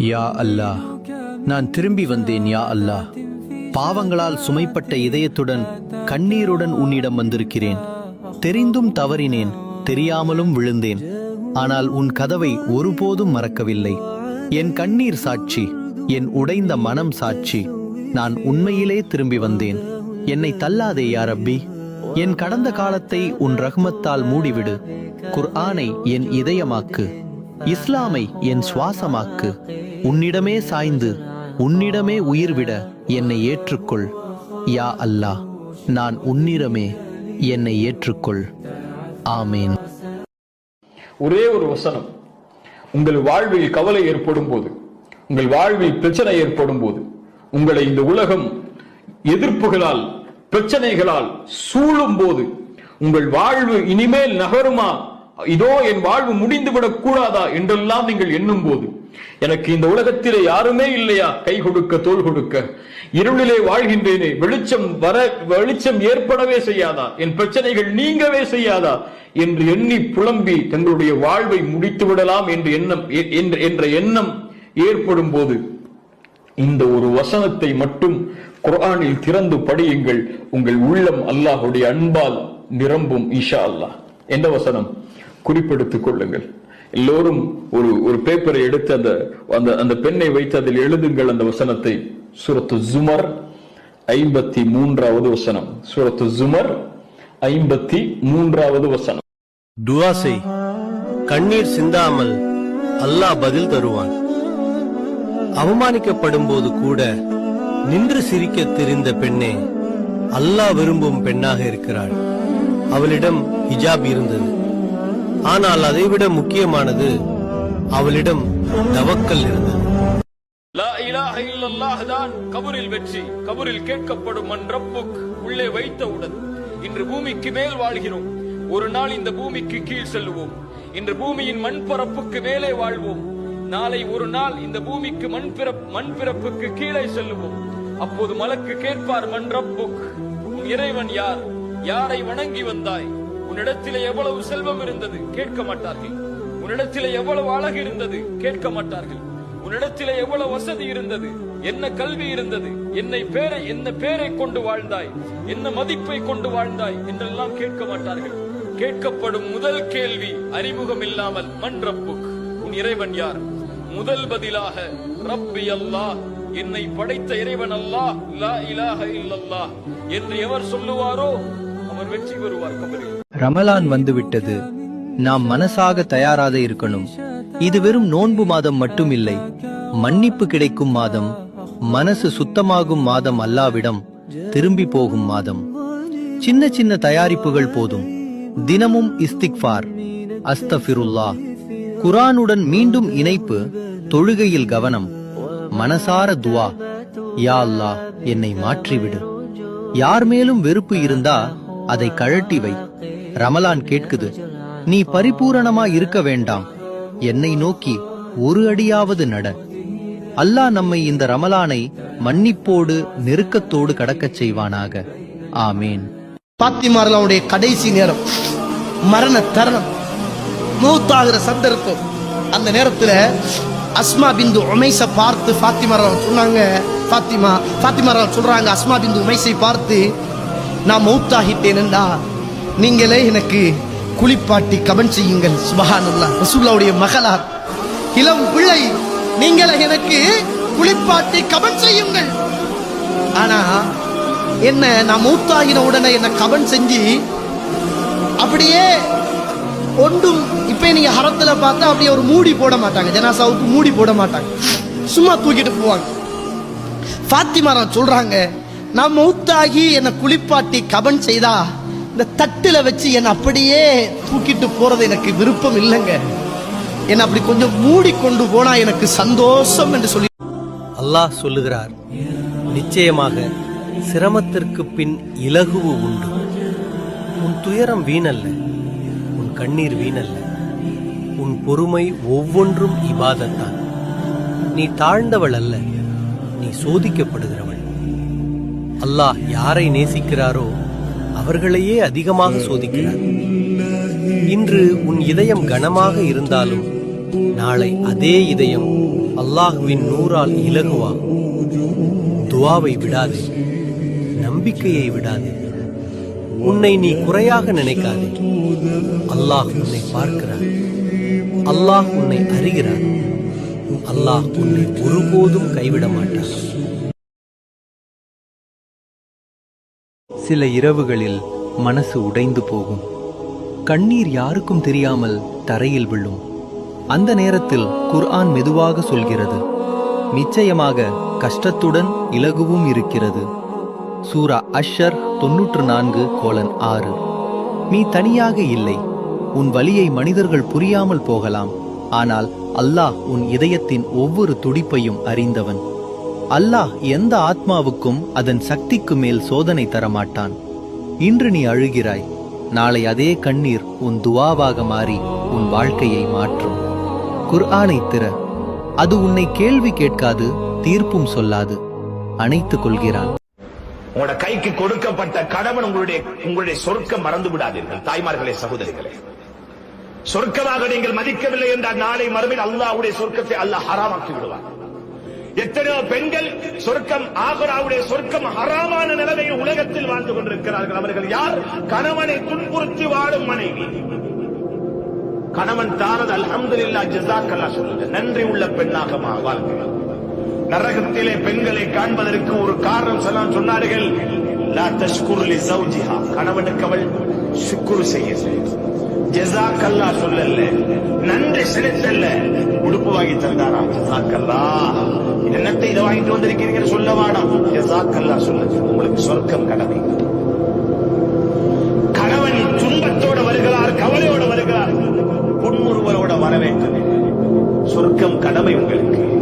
யா அல்லாஹ் நான் திரும்பி வந்தேன் யா அல்லாஹ். பாவங்களால் சுமைப்பட்ட இதயத்துடன் கண்ணீருடன் உன்னிடம் வந்திருக்கிறேன். தெரிந்தும் தவறினேன் தெரியாமலும் விழுந்தேன். ஆனால் உன் கதவை ஒருபோதும் மறக்கவில்லை. என் கண்ணீர் சாட்சி என் உடைந்த மனம் சாட்சி. நான் உண்மையிலே திரும்பி வந்தேன். என்னை தள்ளாதே யா ரப்பி. என் கடந்த காலத்தை உன் ரஹ்மத்தால் மூடிவிடு. குர்ஆனை என் இதயமாக்கு. இஸ்லாமை என் சுவாசமாக்கு. உன்னிடமே சாய்ந்து உன்னிடமே உயிர்விட என்னை ஏற்றுக்கொள். யா அல்லாஹ் நான் உன்னிடமே என்னை ஏற்றுக்கொள். ஆமீன். ஒரே ஒரு வசனம். உங்கள் வாழ்வில் கவலை ஏற்படும் போது உங்கள் வாழ்வில் பிரச்சனை ஏற்படும் போது உங்களை இந்த உலகம் எதிர்ப்புகளால் பிரச்சனைகளால் சூழும் போது உங்கள் வாழ்வு இனிமேல் நகருமா இதோ என் வாழ்வு முடிந்துவிடக் கூடாதா என்றெல்லாம் நீங்கள் எண்ணும் போது எனக்கு இந்த உலகத்திலே யாருமே இல்லையா? கை கொடுக்க தோள் கொடுக்க. இருளிலே வாழ்கின்றேனே வெளிச்சம் வர வெளிச்சம் ஏற்படவே செய்யாதா? என் பிரச்சனைகள் நீங்கவே செய்யாதா? என்று எண்ணி புலம்பி தங்களுடைய வாழ்வை முடித்து விடலாம் என்று எண்ணம் எ- என்ற- என்ற எண்ணம் ஏற்படும் போது இந்த ஒரு வசனத்தை மட்டும் குரானில் திறந்து படியுங்கள். உங்கள் உள்ளம் அல்லாஹுடைய அன்பால் நிரம்பும் ஈஷா அல்லாஹ். எந்த வசனம்? குறிப்பெடுத்துக் கொள்ளுங்கள். எல்லோரும் ஒரு ஒரு பேப்பரை எடுத்து அந்த அந்த அந்த பெண்ணை வைத்து அதில் எழுதுங்கள் அந்த வசனத்தை. சூரத்து ஜுமர் ஐம்பத்தி மூன்றாவது வசனம். சூரத்து ஜுமர் ஐம்பத்தி மூன்றாவது வசனம். துவா செய். கண்ணீர் சிந்தாமல் அல்லாஹ் பதில் தருவான். அவமானிக்கப்படும் போது கூட நின்று சிரிக்க தெரிந்த பெண்ணே அல்லாஹ் விரும்பும் பெண்ணாக இருக்கிறாள். அவளிடம் ஹிஜாப் இருந்தது. ஆனால் அதைவிட முக்கியமானது அவளிடம் தவக்கல் இருந்தது. லா தான் கபரில் வெற்றி கபரில் கேட்கப்படும் மன் உள்ளே வைத்தவுடன் இன்று பூமிக்கு மேல் வாழ்கிறோம். ஒரு நாள் இந்த பூமிக்கு கீழ் செல்லுவோம். இன்று பூமியின் மண் பரப்புக்கு மேலே வாழ்வோம். நாளை ஒரு நாள் இந்த பூமிக்கு மண் மண் பிறப்புக்கு கீழே செல்லுவோம். அப்போது மலக்கு கேட்பார் மன்றப்புக் உன் இறைவன் யார்? யாரை வணங்கி வந்தாய்? உன்னிடத்திலே எவ்வளவு செல்வம் இருந்தது கேட்க மாட்டார்கள். உன்னிடத்திலே எவ்வளவு அழகு இருந்தது கேட்க மாட்டார்கள். உன்னிடத்திலே எவ்வளவு வசதி இருந்தது என்ன கல்வி இருந்தது என்னை பேரை என்ன பேரை கொண்டு வாழ்ந்தாய் என்ன மதிப்பை கொண்டு வாழ்ந்தாய் என்றெல்லாம் கேட்க மாட்டார்கள். கேட்கப்படும் முதல் கேள்வி அறிமுகம் இல்லாமல் மண் ரப்புக் உன் இறைவன் யார்? முதல் பதிலாக ரப்பி அல்லாஹ் என்னை படைத்த இறைவன் அல்லாஹ் லா இலாஹ இல்லல்லாஹ் என்று எவர் சொல்லுவாரோ அவர் வெற்றி பெறுவார் கபரில் ரமலான் வந்துவிட்டது. நாம் மனசாக தயாராக இருக்கணும். இது வெறும் நோன்பு மாதம் மட்டும் இல்லை மன்னிப்பு கிடைக்கும் மாதம் மனசு சுத்தமாகும் மாதம் அல்லாவிடம் திரும்பி போகும் மாதம். சின்ன சின்ன தயாரிப்புகள் போதும். தினமும் இஸ்திக்ஃபார் அஸ்தபிருல்லா குரானுடன் மீண்டும் இணைப்பு தொழுகையில் கவனம் மனசார துவா. யா அல்லா என்னை மாற்றிவிடு. யார் மேலும் வெறுப்பு இருந்தா அதை கழட்டி வை. ரமலான் கேட்குது. நீ பரிபூரணமா இருக்க வேண்டாம். என்னை நோக்கி ஒரு அடியாவது நட. அல்லாஹ் நம்மை இந்த ரமலானை மன்னிப்போடு நெருக்கத்தோடு கடக்கச் செய்வானாக. ஆமேன். பாத்திமாரலாவுடைய கடைசி நேரம். மரண தருணம். மூத்தாகிற சந்தர்ப்பம். அந்த நேரத்துல அஸ்மா பிந்து உமைஸ பார்த்து ஃபாத்திமாரன் சொன்னாங்க. ஃபாத்திமா ஃபாத்திமாரன் சொல்றாங்க அஸ்மா பிந்து உமைசை பார்த்து நான் மௌத்தாகிட்டேனண்டா நீங்களே எனக்கு குளிப்பாட்டி கமெண்ட் செய்யுங்கள் சுபஹானல்லா. ரசூல்லாவுடைய மகளார். இளம் பிள்ளை நீங்களே எனக்கு குளிப்பாட்டி கமெண்ட் செய்யுங்கள். ஆனா என்ன நான் மூத்தாகின உடனே என்ன கவன் செஞ்சு அப்படியே ஒன்றும் இப்ப நீங்க ஹரத்துல பார்த்தா அப்படியே ஒரு மூடி போட மாட்டாங்க. ஜனாசாவுக்கு மூடி போட மாட்டாங்க. சும்மா தூக்கிட்டு போவாங்க. ஃபாத்திமாரா சொல்றாங்க நான் மூத்தாகி என்னை குளிப்பாட்டி கவன் செய்தா இந்த தட்டுல வச்சு என்னை அப்படியே தூக்கிட்டு போறது எனக்கு விருப்பம் இல்லைங்க. என்னை அப்படி கொஞ்சம் மூடி கொண்டு போனா எனக்கு சந்தோஷம் என்று சொல்லி அல்லாஹ் சொல்லுகிறார் நிச்சயமாக சிரமத்திற்கு பின் இலகுவு உண்டு. உன் துயரம் வீணல்ல உன் கண்ணீர் வீணல்ல. உன் பொறுமை ஒவ்வொன்றும் இபாதத்தான். நீ தாழ்ந்தவள் அல்ல நீ சோதிக்கப்படுகிறவள். அல்லாஹ் யாரை நேசிக்கிறாரோ அவர்களையே அதிகமாக சோதிக்கிறார். இன்று உன் இதயம் கனமாக இருந்தாலும் நாளை அதே இதயம் அல்லாஹுவின் நூறால் இலகுவாகும் துவாவை விடாதே நம்பிக்கையை விடாதே. உன்னை நீ குறையாக நினைக்காதே. அல்லாஹ் உன்னை பார்க்கிறார். அல்லாஹ் உன்னை அறிகிறார். அல்லாஹ் உன்னை ஒருபோதும் கைவிட மாட்டார். சில இரவுகளில் மனசு உடைந்து போகும். கண்ணீர் யாருக்கும் தெரியாமல் தரையில் விழும். அந்த நேரத்தில் குர்ஆன் மெதுவாக சொல்கிறது. நிச்சயமாக கஷ்டத்துடன் இலகுவும் இருக்கிறது. சூரா அஷர் தொன்னூற்று நான்கு கோலன் ஆறு. நீ தனியாக இல்லை. உன் வலியை மனிதர்கள் புரியாமல் போகலாம். ஆனால் அல்லாஹ் உன் இதயத்தின் ஒவ்வொரு துடிப்பையும் அறிந்தவன். அல்லாஹ் எந்த ஆத்மாவுக்கும் அதன் சக்திக்கு மேல் சோதனை தரமாட்டான். இன்று நீ அழுகிறாய் நாளை அதே கண்ணீர் உன் துவாவாக மாறி உன் வாழ்க்கையை மாற்றும். குர்ஆனை திற அது உன்னை கேள்வி கேட்காது தீர்ப்பும் சொல்லாது அணைத்துக் கொள்கிறான். உங்களோட கைக்கு கொடுக்கப்பட்ட கடவன் உங்களுடைய உங்களுடைய சொர்க்கம் மறந்து விடாதீர்கள் தாய்மார்களே சகோதரிகளே. சொர்க்கமாக நீங்கள் மதிக்கவில்லை என்றால் நாளை மறுமையில் அல்லாஹ்வுடைய சொர்க்கத்தை அல்லாஹ் ஹராமாக்கி விடுவார் எத்தனையோ பெண்கள் சொர்க்கம் ஆகராவுடைய சொர்க்கம் ஹராமான நிலைமையில் உலகத்தில் வாழ்ந்து கொண்டிருக்கிறார்கள். அவர்கள் யார்? கணவனை துன்புறுத்தி வாழும் மனைவி. கணவன் தானது அல்ஹம்துலில்லாஹ் ஜஸாக்கல்லா சொல்லுங்க நன்றி உள்ள பெண்ணாக மா- நரகத்திலே பெண்களை காண்பதற்கு ஒரு காரணம் சொன்னார்கள் கணவனுக்கு அவள் சுக்குரு செய்ய ஜெசாக்கல்லா சொல்லல நன்றி செலுத்தல்ல. உடுப்பு வாங்கி தந்தாராம். ஜெசாக்கல்லா. என்னத்தை இதை வாங்கிட்டு வந்திருக்கிறீங்கன்னு சொல்ல வேண்டாம் ஜெசாக்கல்லா சொல்ல உங்களுக்கு சொர்க்கம் கடமை. கணவன் துன்பத்தோட வருகிறார் கவலையோட வருகிறார். புன்முறுவலோட வர வேண்டும் சொர்க்கம் கடமை உங்களுக்கு.